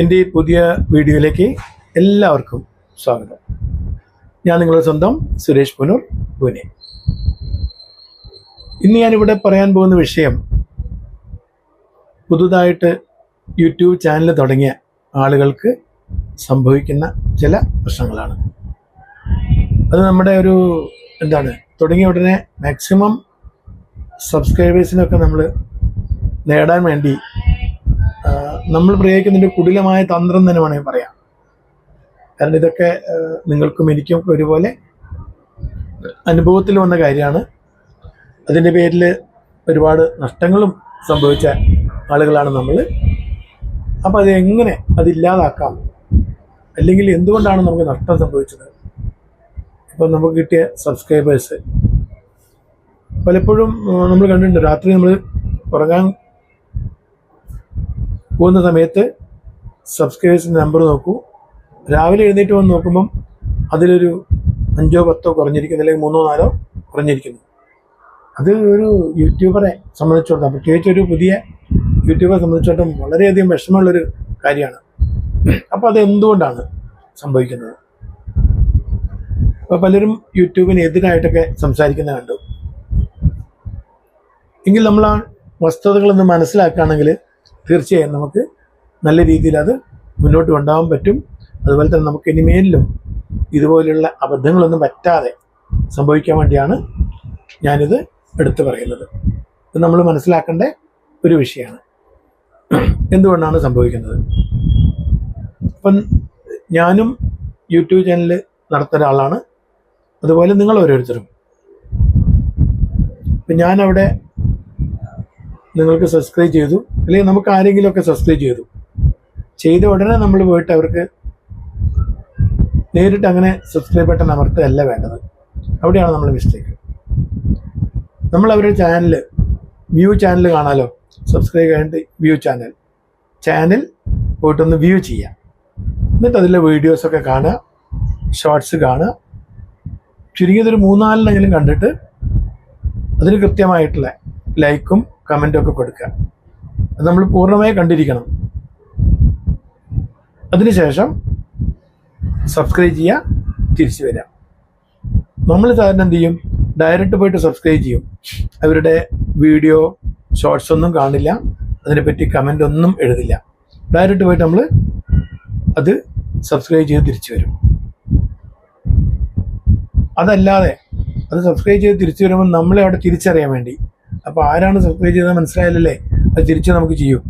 എന്റെ ഈ പുതിയ വീഡിയോയിലേക്ക് എല്ലാവർക്കും സ്വാഗതം. ഞാൻ നിങ്ങളുടെ സ്വന്തം സുരേഷ് പുനൂർ പൂനെ. ഇന്ന് ഞാനിവിടെ പറയാൻ പോകുന്ന വിഷയം പുതുതായിട്ട് യൂട്യൂബ് ചാനൽ തുടങ്ങിയ ആളുകൾക്ക് സംഭവിക്കുന്ന ചില പ്രശ്നങ്ങളാണ്. അത് നമ്മുടെ ഒരു എന്താണ് തുടങ്ങിയ ഉടനെ മാക്സിമം സബ്സ്ക്രൈബേഴ്സിനൊക്കെ നമ്മൾ നേടാൻ വേണ്ടി നമ്മൾ പ്രയോഗിക്കുന്നതിന്റെ കുടിലമായ തന്ത്രം തന്നെ വേണമെങ്കിൽ പറയാം. കാരണം ഇതൊക്കെ നിങ്ങൾക്കും എനിക്കും ഒരുപോലെ അനുഭവത്തിൽ വന്ന കാര്യമാണ്. അതിന്റെ പേരിൽ ഒരുപാട് നഷ്ടങ്ങളും സംഭവിച്ച ആളുകളാണ് നമ്മൾ. അപ്പം അത് എങ്ങനെ അതില്ലാതാക്കാം അല്ലെങ്കിൽ എന്തുകൊണ്ടാണ് നമുക്ക് നഷ്ടം സംഭവിച്ചത്? ഇപ്പം നമുക്ക് കിട്ടിയ സബ്സ്ക്രൈബേഴ്സ് പലപ്പോഴും നമ്മൾ കണ്ടിട്ടുണ്ട് രാത്രി നമ്മൾ ഉറങ്ങാൻ പോകുന്ന സമയത്ത് സബ്സ്ക്രൈബേഴ്സിന്റെ നമ്പർ നോക്കൂ. രാവിലെ എഴുന്നേറ്റ് വന്ന് നോക്കുമ്പം അതിലൊരു അഞ്ചോ പത്തോ കുറഞ്ഞിരിക്കുന്നു അല്ലെങ്കിൽ മൂന്നോ നാലോ കുറഞ്ഞിരിക്കുന്നു. അത് ഒരു യൂട്യൂബറെ സംബന്ധിച്ചിടത്തോളം പ്രത്യേകിച്ച് ഒരു പുതിയ യൂട്യൂബറെ സംബന്ധിച്ചിടത്തോളം വളരെയധികം വിഷമമുള്ളൊരു കാര്യമാണ്. അപ്പോൾ അത് എന്തുകൊണ്ടാണ് സംഭവിക്കുന്നത്? അപ്പോൾ പലരും യൂട്യൂബിന് എതിരായിട്ടൊക്കെ സംസാരിക്കുന്നത് കണ്ടു. എങ്കിൽ നമ്മൾ ആ വസ്തുതകളൊന്ന് മനസ്സിലാക്കുകയാണെങ്കിൽ തീർച്ചയായും നമുക്ക് നല്ല രീതിയിൽ അത് മുന്നോട്ട് കൊണ്ടുപോകാൻ പറ്റും. അതുപോലെ തന്നെ നമുക്ക് ഇനിമേലിലും ഇതുപോലെയുള്ള അബദ്ധങ്ങളൊന്നും പറ്റാതെ സംഭവിക്കാൻ വേണ്ടിയാണ് ഞാനിത് എടുത്തു പറയുന്നത്. ഇത് നമ്മൾ മനസ്സിലാക്കേണ്ട ഒരു വിഷയമാണ്. എന്തുകൊണ്ടാണ് സംഭവിക്കുന്നത്? അപ്പം ഞാനും യൂട്യൂബ് ചാനൽ നടത്തുന്ന ഒരാളാണ്. അതുപോലെ നിങ്ങൾ ഓരോരുത്തരും. അപ്പം ഞാനവിടെ നിങ്ങൾക്ക് സബ്സ്ക്രൈബ് ചെയ്തു. അല്ലെങ്കിൽ നമുക്ക് ആരെങ്കിലുമൊക്കെ സബ്സ്ക്രൈബ് ചെയ്തു. ചെയ്ത ഉടനെ നമ്മൾ പോയിട്ട് അവർക്ക് നേരിട്ട് അങ്ങനെ സബ്സ്ക്രൈബ് ബട്ടൺ അമർത്തുകയല്ല വേണ്ടത്. അവിടെയാണ് നമ്മൾ മിസ്റ്റേക്ക് നമ്മൾ അവരുടെ ചാനൽ വ്യൂ ചാനൽ കാണാലോ? സബ്സ്ക്രൈബ് കഴിഞ്ഞിട്ട് വ്യൂ ചാനൽ ചാനൽ പോയിട്ടൊന്ന് വ്യൂ ചെയ്യാം എന്നിട്ട് അതിലെ വീഡിയോസൊക്കെ കാണുക. ഷോർട്സ് കാണുക. ചുരുങ്ങിയതൊരു മൂന്നാലിനെങ്കിലും കണ്ടിട്ട് അതിന് കൃത്യമായിട്ടുള്ള ലൈക്കും കമന്റും ഒക്കെ കൊടുക്കുക. അത് നമ്മൾ പൂർണമായി കണ്ടിരിക്കണം. അതിനുശേഷം സബ്സ്ക്രൈബ് ചെയ്യുക തിരിച്ചു വരാം നമ്മൾ സാധാരണ എന്ത് ചെയ്യും? ഡയറക്റ്റ് പോയിട്ട് സബ്സ്ക്രൈബ് ചെയ്യും. അവരുടെ വീഡിയോ ഷോർട്സ് ഒന്നും കാണില്ല. അതിനെപ്പറ്റി കമന്റ് ഒന്നും എഴുതില്ല. ഡയറക്റ്റ് പോയിട്ട് നമ്മൾ അത് സബ്സ്ക്രൈബ് ചെയ്ത് തിരിച്ചു വരും. അതല്ലാതെ അത് സബ്സ്ക്രൈബ് ചെയ്ത് തിരിച്ചു വരുമ്പോൾ നമ്മളെ അവിടെ തിരിച്ചറിയാൻ വേണ്ടി. അപ്പോൾ ആരാണ് സബ്സ്ക്രൈബ് ചെയ്തത് മനസ്സിലായാലല്ലേ അത് തിരിച്ച് നമുക്ക് ചെയ്യും.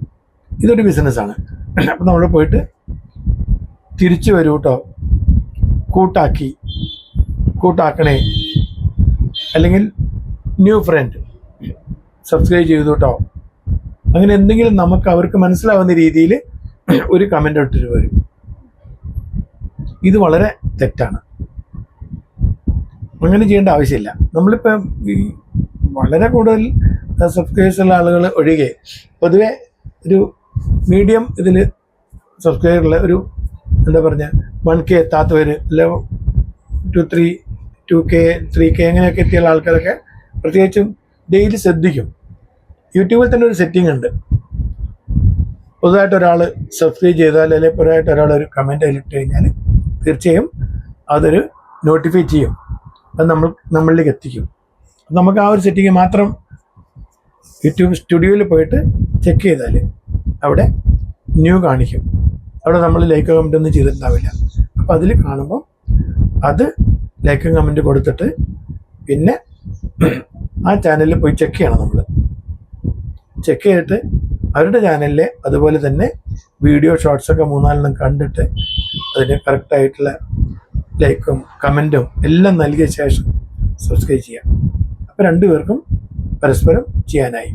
ഇതൊരു ബിസിനസ്സാണ് അപ്പം നമ്മൾ പോയിട്ട് തിരിച്ചു വരൂ കേട്ടോ കൂട്ടാക്കി. കൂട്ടാക്കണേ. അല്ലെങ്കിൽ ന്യൂ ഫ്രണ്ട് സബ്സ്ക്രൈബ് ചെയ്തു കേട്ടോ അങ്ങനെ എന്തെങ്കിലും നമുക്ക് അവർക്ക് മനസ്സിലാവുന്ന രീതിയിൽ ഒരു കമന്റ് ഇട്ടിട്ട് വരും. ഇത് വളരെ തെറ്റാണ്. അങ്ങനെ ചെയ്യേണ്ട ആവശ്യമില്ല. നമ്മളിപ്പം വളരെ കൂടുതൽ സബ്സ്ക്രൈബേഴ്സ് ഉള്ള ആളുകൾ ഒഴികെ പൊതുവെ ഒരു മീഡിയം ഇതിൽ സബ്സ്ക്രൈബറുള്ള ഒരു എന്താ പറഞ്ഞ വൺ കെ എത്താത്തവർ അല്ല two three two K three K അങ്ങനെയൊക്കെ എത്തിയുള്ള ആൾക്കാരൊക്കെ പ്രത്യേകിച്ചും ഡെയിലി ശ്രദ്ധിക്കും. യൂട്യൂബിൽ തന്നെ ഒരു സെറ്റിംഗ് ഉണ്ട്. പുതുതായിട്ട് ഒരാൾ സബ്സ്ക്രൈബ് ചെയ്താൽ അല്ലെങ്കിൽ പുതുതായിട്ട് ഒരാൾ ഒരു കമന്റ് ഇട്ട് കഴിഞ്ഞാൽ തീർച്ചയായും അതൊരു നോട്ടിഫൈ ചെയ്യും. അത് നമ്മൾ നമ്മളിലേക്ക് എത്തിക്കും. നമുക്ക് ആ ഒരു സെറ്റിംഗ് മാത്രം യൂട്യൂബ് സ്റ്റുഡിയോയിൽ പോയിട്ട് ചെക്ക് ചെയ്താൽ അവിടെ ന്യൂ കാണിക്കും. അവിടെ നമ്മൾ ലൈക്ക് കമന്റ് ഒന്നും ചെയ്തിട്ടുണ്ടാവില്ല. അപ്പോൾ അതിൽ കാണുമ്പോൾ അത് ലൈക്ക് കമന്റ് കൊടുത്തിട്ട് പിന്നെ ആ ചാനലിൽ പോയി ചെക്ക് ചെയ്യണം നമ്മൾ ചെക്ക് ചെയ്തിട്ട് അവരുടെ ചാനലിലെ അതുപോലെ തന്നെ വീഡിയോ ഷോർട്സൊക്കെ മൂന്നാലെണ്ണം കണ്ടിട്ട് അതിന് കറക്റ്റായിട്ടുള്ള ലൈക്കും കമന്റും എല്ലാം നൽകിയ ശേഷം സബ്സ്ക്രൈബ് ചെയ്യാം. അപ്പോൾ രണ്ടുപേർക്കും പരസ്പരം ചെയ്യാനായി.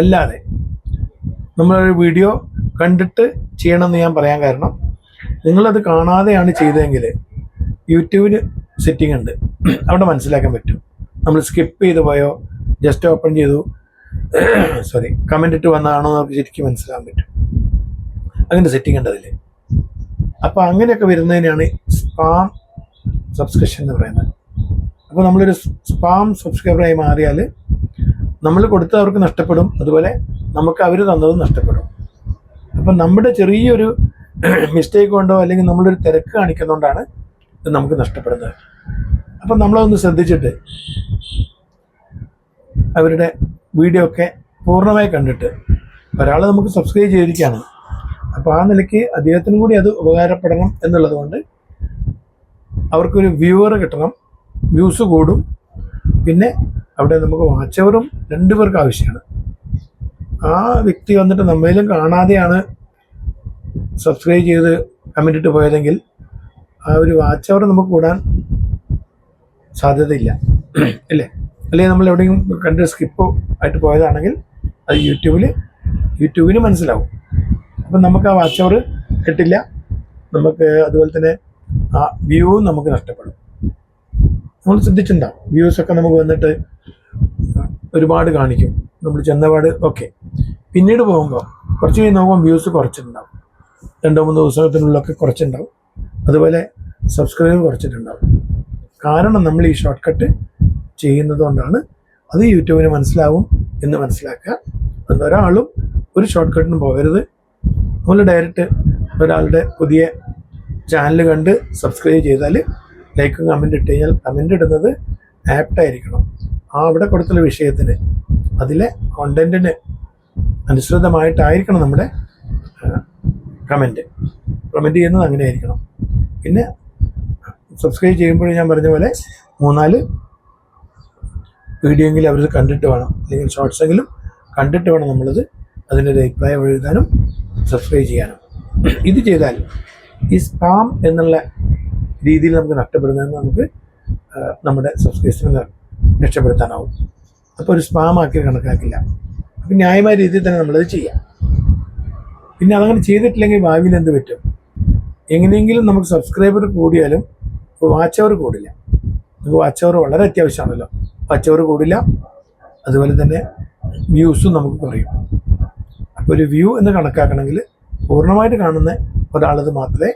അല്ലാതെ നമ്മളൊരു വീഡിയോ കണ്ടിട്ട് ചെയ്യണമെന്ന് ഞാൻ പറയാൻ കാരണം നിങ്ങളത് കാണാതെയാണ് ചെയ്തതെങ്കിൽ യൂട്യൂബിന് സെറ്റിംഗ് ഉണ്ട്. അവിടെ മനസ്സിലാക്കാൻ പറ്റും. നമ്മൾ സ്കിപ്പ് ചെയ്തു പോയോ? ജസ്റ്റ് ഓപ്പൺ ചെയ്തു. സോറി കമന്റ് ഇട്ട് വന്നതാണോ എന്ന് ശരിക്കും മനസ്സിലാക്കാൻ പറ്റും. അങ്ങനെ സെറ്റിംഗ് ഉണ്ട് അതിൽ അപ്പോൾ അങ്ങനെയൊക്കെ വരുന്നതിനാണ് സ്പാം സബ്സ്ക്രിപ്ഷൻ എന്ന് പറയുന്നത്. അപ്പോൾ നമ്മളൊരു സ്പാം സബ്സ്ക്രൈബറായി മാറിയാൽ നമ്മൾ കൊടുത്തവർക്ക് നഷ്ടപ്പെടും. അതുപോലെ നമുക്ക് അവർ തന്നതും നഷ്ടപ്പെടും. അപ്പം നമ്മുടെ ചെറിയൊരു മിസ്റ്റേക്ക് കൊണ്ടോ അല്ലെങ്കിൽ നമ്മളൊരു തിരക്ക് കാണിക്കുന്നതുകൊണ്ടാണ് ഇത് നമുക്ക് നഷ്ടപ്പെടുന്നത്. അപ്പം നമ്മളതൊന്ന് ശ്രദ്ധിച്ചിട്ട് അവരുടെ വീഡിയോ ഒക്കെ പൂർണമായി കണ്ടിട്ട് ഒരാൾ നമുക്ക് സബ്സ്ക്രൈബ് ചെയ്തിരിക്കുകയാണ്. അപ്പോൾ ആ നിലയ്ക്ക് അദ്ദേഹത്തിനും കൂടി അത് ഉപകാരപ്പെടണം എന്നുള്ളത് കൊണ്ട് അവർക്കൊരു വ്യൂവർ കിട്ടണം. വ്യൂസ് കൂടും. പിന്നെ അവിടെ നമുക്ക് വാച്ചവറും രണ്ടുപേർക്ക് ആവശ്യമാണ്. ആ വ്യക്തി വന്നിട്ട് നമ്മയിലും കാണാതെയാണ് സബ്സ്ക്രൈബ് ചെയ്ത് കമന്റ് ഇട്ട് പോയതെങ്കിൽ ആ ഒരു വാച്ച് അവർ നമുക്ക് കൂടാൻ സാധ്യതയില്ല. അല്ലേ? അല്ലെങ്കിൽ നമ്മൾ എവിടെയും കണ്ട് സ്കിപ്പ് ആയിട്ട് പോയതാണെങ്കിൽ അത് യൂട്യൂബിൽ യൂട്യൂബിന് മനസ്സിലാവും. അപ്പം നമുക്ക് ആ വാച്ച് അവർ കിട്ടില്ല. നമുക്ക് അതുപോലെ തന്നെ ആ വ്യൂ നമുക്ക് നഷ്ടപ്പെടും. നമ്മൾ ശ്രദ്ധിച്ചിട്ടുണ്ടാവും വ്യൂസ് ഒക്കെ നമുക്ക് വന്നിട്ട് ഒരുപാട് കാണിക്കും. നമ്മൾ ചെന്നപാട് ഓക്കെ പിന്നീട് പോകുമ്പോൾ കുറച്ച് കഴിഞ്ഞ് നോക്കുമ്പോൾ വ്യൂസ് കുറച്ചിട്ടുണ്ടാവും. രണ്ടോ മൂന്നോ ദിവസത്തിനുള്ളൊക്കെ കുറച്ചിട്ടുണ്ടാവും. അതുപോലെ സബ്സ്ക്രൈബ് കുറച്ചിട്ടുണ്ടാവും. കാരണം നമ്മൾ ഈ ഷോർട്ട് കട്ട് ചെയ്യുന്നത് കൊണ്ടാണ് അത് യൂട്യൂബിന് മനസ്സിലാവും എന്ന് മനസ്സിലാക്കുക. അന്ന് ഒരാളും ഒരു ഷോർട്ട് കട്ടിന് പോകരുത്. നമ്മൾ ഡയറക്റ്റ് ഒരാളുടെ പുതിയ ചാനൽ കണ്ട് സബ്സ്ക്രൈബ് ചെയ്താൽ ലൈക്കും കമന്റ് ഇട്ട് കഴിഞ്ഞാൽ കമന്റ് ഇടുന്നത് ആപ്റ്റായിരിക്കണം ആ അവിടെ കൊടുത്തുള്ള വിഷയത്തിന് അതിലെ കോണ്ടന്റിന് അനുസൃതമായിട്ടായിരിക്കണം നമ്മുടെ കമന്റ് കമന്റ് ചെയ്യുന്നത് അങ്ങനെ ആയിരിക്കണം പിന്നെ സബ്സ്ക്രൈബ് ചെയ്യുമ്പോൾ ഞാൻ പറഞ്ഞ പോലെ മൂന്നാൽ വീഡിയോ എങ്കിലും അവർ കണ്ടിട്ട് വേണം. അല്ലെങ്കിൽ ഷോർട്സ് എങ്കിലും കണ്ടിട്ട് വേണം നമ്മളത് അതിന്റെ ഒരു അഭിപ്രായം എഴുതാനും സബ്സ്ക്രൈബ് ചെയ്യാനും. ഇത് ചെയ്താൽ ഈ സ്പാം എന്നുള്ള രീതിയിൽ നമുക്ക് നഷ്ടപ്പെടുന്നതെന്ന് നമുക്ക് നമ്മുടെ സബ്സ്ക്രിപ്ഷനെ രക്ഷപ്പെടുത്താനാവും. അപ്പോൾ ഒരു സ്പാം ആക്കി കണക്കാക്കില്ല. അപ്പം ന്യായമായ രീതിയിൽ തന്നെ നമ്മളത് ചെയ്യാം. പിന്നെ അതങ്ങനെ ചെയ്തിട്ടില്ലെങ്കിൽ ഭാവിയിൽ എന്ത് പറ്റും? എങ്ങനെയെങ്കിലും നമുക്ക് സബ്സ്ക്രൈബർ കൂടിയാലും വാച്ച് അവർ കൂടില്ല. നമുക്ക് വാച്ച് അവർ വളരെ അത്യാവശ്യമാണല്ലോ. വാച്ച് അവർ കൂടില്ല അതുപോലെ തന്നെ വ്യൂസും നമുക്ക് കുറയും. അപ്പോൾ ഒരു വ്യൂ എന്ന് കണക്കാക്കണമെങ്കിൽ പൂർണമായിട്ട് കാണുന്ന ഒരാളത് മാത്രമേ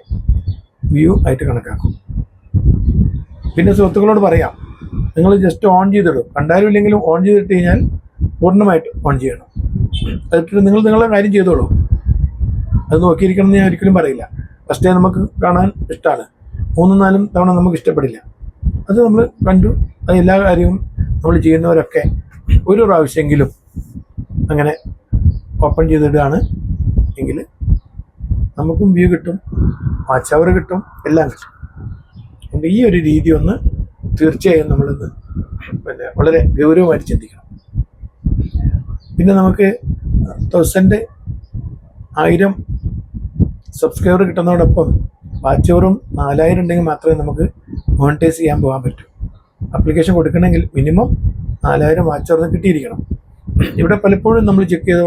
വ്യൂ ആയിട്ട് കണക്കാക്കും. പിന്നെ സുഹൃത്തുക്കളോട് പറയാം നിങ്ങൾ ജസ്റ്റ് ഓൺ ചെയ്തിടും. കണ്ടാലും ഇല്ലെങ്കിലും ഓൺ ചെയ്തിട്ട് കഴിഞ്ഞാൽ പൂർണമായിട്ട് ഓൺ ചെയ്യണം. അതിട്ട് നിങ്ങൾ നിങ്ങളുടെ കാര്യം ചെയ്തോളൂ. അത് നോക്കിയിരിക്കണം എന്ന് ഞാൻ ഒരിക്കലും പറയില്ല. ഫസ്റ്റ് നമുക്ക് കാണാൻ ഇഷ്ടമാണ് മൂന്നും നാലും തവണ നമുക്ക് ഇഷ്ടപ്പെടില്ല. അത് നമ്മൾ കണ്ടു. അത് എല്ലാ കാര്യവും നമ്മൾ ചെയ്യുന്നവരൊക്കെ ഒരു പ്രാവശ്യമെങ്കിലും അങ്ങനെ ഓപ്പൺ ചെയ്തിടുകയാണ് എങ്കിൽ നമുക്കും വ്യൂ കിട്ടും. വാച്ച് അവർ കിട്ടും എല്ലാം കിട്ടും. അപ്പം ഈ ഒരു രീതി ഒന്ന് തീർച്ചയായും നമ്മളിന്ന് പിന്നെ വളരെ ഗൗരവമായിട്ട് ചിന്തിക്കണം. പിന്നെ നമുക്ക് തൗസൻഡ് ആയിരം സബ്സ്ക്രൈബർ കിട്ടുന്നതോടൊപ്പം വാച്ച് അവറും നാലായിരം ഉണ്ടെങ്കിൽ മാത്രമേ നമുക്ക് മോണിറ്റൈസ് ചെയ്യാൻ പോകാൻ പറ്റൂ. അപ്ലിക്കേഷൻ കൊടുക്കണമെങ്കിൽ മിനിമം നാലായിരം വാച്ചവറിന് കിട്ടിയിരിക്കണം. ഇവിടെ പലപ്പോഴും നമ്മൾ ചെക്ക് ചെയ്ത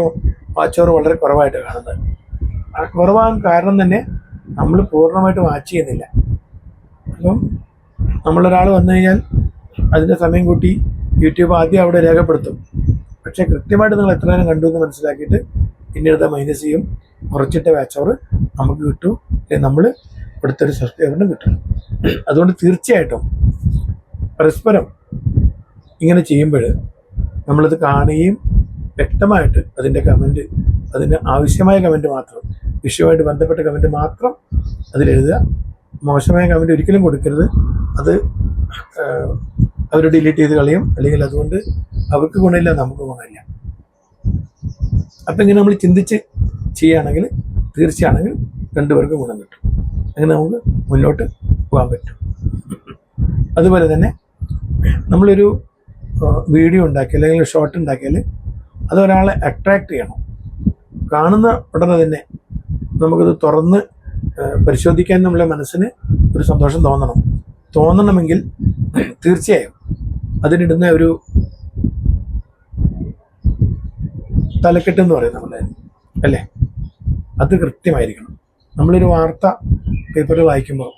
വാച്ചവർ വളരെ കുറവായിട്ട് കാണുന്നത്. കുറവാകാൻ കാരണം തന്നെ നമ്മൾ പൂർണമായിട്ട് വാച്ച് ചെയ്യുന്നില്ല. അപ്പം നമ്മളൊരാൾ വന്നു കഴിഞ്ഞാൽ അതിന്റെ സമയം കൂട്ടി യൂട്യൂബ് ആദ്യം അവിടെ രേഖപ്പെടുത്തും. പക്ഷേ കൃത്യമായിട്ട് നിങ്ങൾ എത്ര നേരം കണ്ടു എന്ന് മനസ്സിലാക്കിയിട്ട് പിന്നീട് മൈനസ് ചെയ്യും. കുറച്ചിട്ട് അവർ നമുക്ക് കിട്ടും. നമ്മൾ ഇവിടുത്തെ സബ്സ്ക്രൈബറിനും കിട്ടും അതുകൊണ്ട് തീർച്ചയായിട്ടും പരസ്പരം ഇങ്ങനെ ചെയ്യുമ്പോൾ നമ്മളത് കാണുകയും വ്യക്തമായിട്ട് അതിന്റെ കമന്റ് അതിന് ആവശ്യമായ കമന്റ് മാത്രം വിഷയവുമായിട്ട് ബന്ധപ്പെട്ട കമന്റ് മാത്രം അതിലെഴുതുക മോശമായ കമന്റ് ഒരിക്കലും കൊടുക്കരുത്. അത് അവർ ഡിലീറ്റ് ചെയ്ത് കളയും. അല്ലെങ്കിൽ അതുകൊണ്ട് അവർക്ക് ഗുണമില്ല നമുക്ക് ഗുണമില്ല. അപ്പം ഇങ്ങനെ നമ്മൾ ചിന്തിച്ച് ചെയ്യുകയാണെങ്കിൽ തീർച്ചയാണെങ്കിൽ രണ്ടുപേർക്കും ഗുണം കിട്ടും. അങ്ങനെ നമുക്ക് മുന്നോട്ട് പോകാൻ പറ്റും. അതുപോലെ തന്നെ നമ്മളൊരു വീഡിയോ ഉണ്ടാക്കി അല്ലെങ്കിൽ ഷോർട്ട് ഉണ്ടാക്കിയാൽ അത് ഒരാളെ അട്രാക്ട് ചെയ്യണം. കാണുന്ന ഉടനെ തന്നെ നമുക്കത് തുറന്ന് പരിശോധിക്കാൻ നമ്മളെ മനസ്സിന് ഒരു സന്തോഷം തോന്നണം. തോന്നണമെങ്കിൽ തീർച്ചയായും അതിനിടുന്ന ഒരു തലക്കെട്ട് എന്ന് പറയും നമ്മളെ അല്ലേ? അത് കൃത്യമായിരിക്കണം. നമ്മളൊരു വാർത്ത പേപ്പറിൽ വായിക്കുമ്പോൾ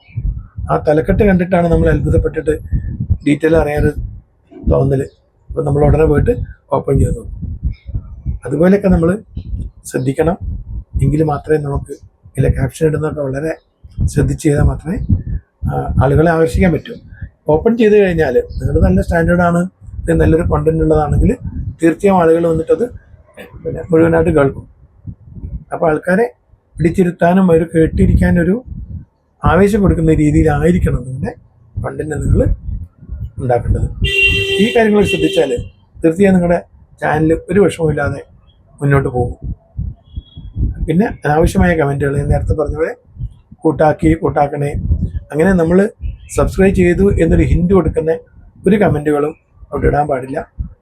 ആ തലക്കെട്ട് കണ്ടിട്ടാണ് നമ്മൾ അത്ഭുതപ്പെട്ടിട്ട് ഡീറ്റെയിൽ അറിയാൻ തോന്നൽ അപ്പം നമ്മൾ ഉടനെ പോയിട്ട് ഓപ്പൺ ചെയ്ത് നോക്കും. അതുപോലെയൊക്കെ നമ്മൾ ശ്രദ്ധിക്കണം. എങ്കിൽ മാത്രമേ നമുക്ക് ഇതിലെ ക്യാപ്ഷൻ ഇടുന്നതൊക്കെ വളരെ ശ്രദ്ധിച്ച് ചെയ്താൽ മാത്രമേ ആളുകളെ ആകർഷിക്കാൻ പറ്റൂ. ഓപ്പൺ ചെയ്ത് കഴിഞ്ഞാൽ നിങ്ങൾ നല്ല സ്റ്റാൻഡേർഡാണ് ഇത് നല്ലൊരു കണ്ടന്റ് ഉള്ളതാണെങ്കിൽ തീർച്ചയായും ആളുകൾ വന്നിട്ടത് പിന്നെ മുഴുവനായിട്ട് കേൾക്കും. അപ്പോൾ ആൾക്കാരെ പിടിച്ചിരുത്താനും അവർ കേട്ടിരിക്കാനൊരു ആവേശം കൊടുക്കുന്ന രീതിയിലായിരിക്കണം നിങ്ങളുടെ കണ്ടന്റ് നിങ്ങൾ ഉണ്ടാക്കേണ്ടത്. ഈ കാര്യങ്ങൾ ശ്രദ്ധിച്ചാൽ തീർച്ചയായും നിങ്ങളുടെ ചാനൽ ഒരു വിഷമമില്ലാതെ മുന്നോട്ട് പോകും. പിന്നെ അനാവശ്യമായ കമന്റുകൾ ഞാൻ നേരത്തെ പറഞ്ഞ പോലെ കൂട്ടാക്കി കൂട്ടാക്കണേ. അങ്ങനെ നമ്മൾ സബ്സ്ക്രൈബ് ചെയ്തു എന്നൊരു ഹിൻഡ് കൊടുക്കുന്ന ഒരു കമന്റുകളും അവിടെ ഇടാൻ പാടില്ല.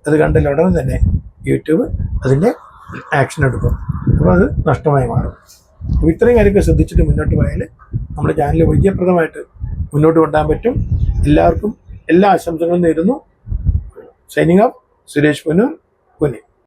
അത് കണ്ടല്ല ഉടനെ തന്നെ യൂട്യൂബ് അതിന്റെ ആക്ഷൻ എടുക്കും. അപ്പോൾ അത് നഷ്ടമായി മാറും. അപ്പോൾ ഇത്രയും കാര്യമൊക്കെ ശ്രദ്ധിച്ചിട്ട് മുന്നോട്ട് പോയാൽ നമ്മുടെ ചാനൽ വിജയപ്രദമായിട്ട് മുന്നോട്ട് കൊണ്ടുപോകാൻ പറ്റും. എല്ലാവർക്കും എല്ലാ ആശംസകളും നേരുന്നു. Signing off Suresh Punoor Pune.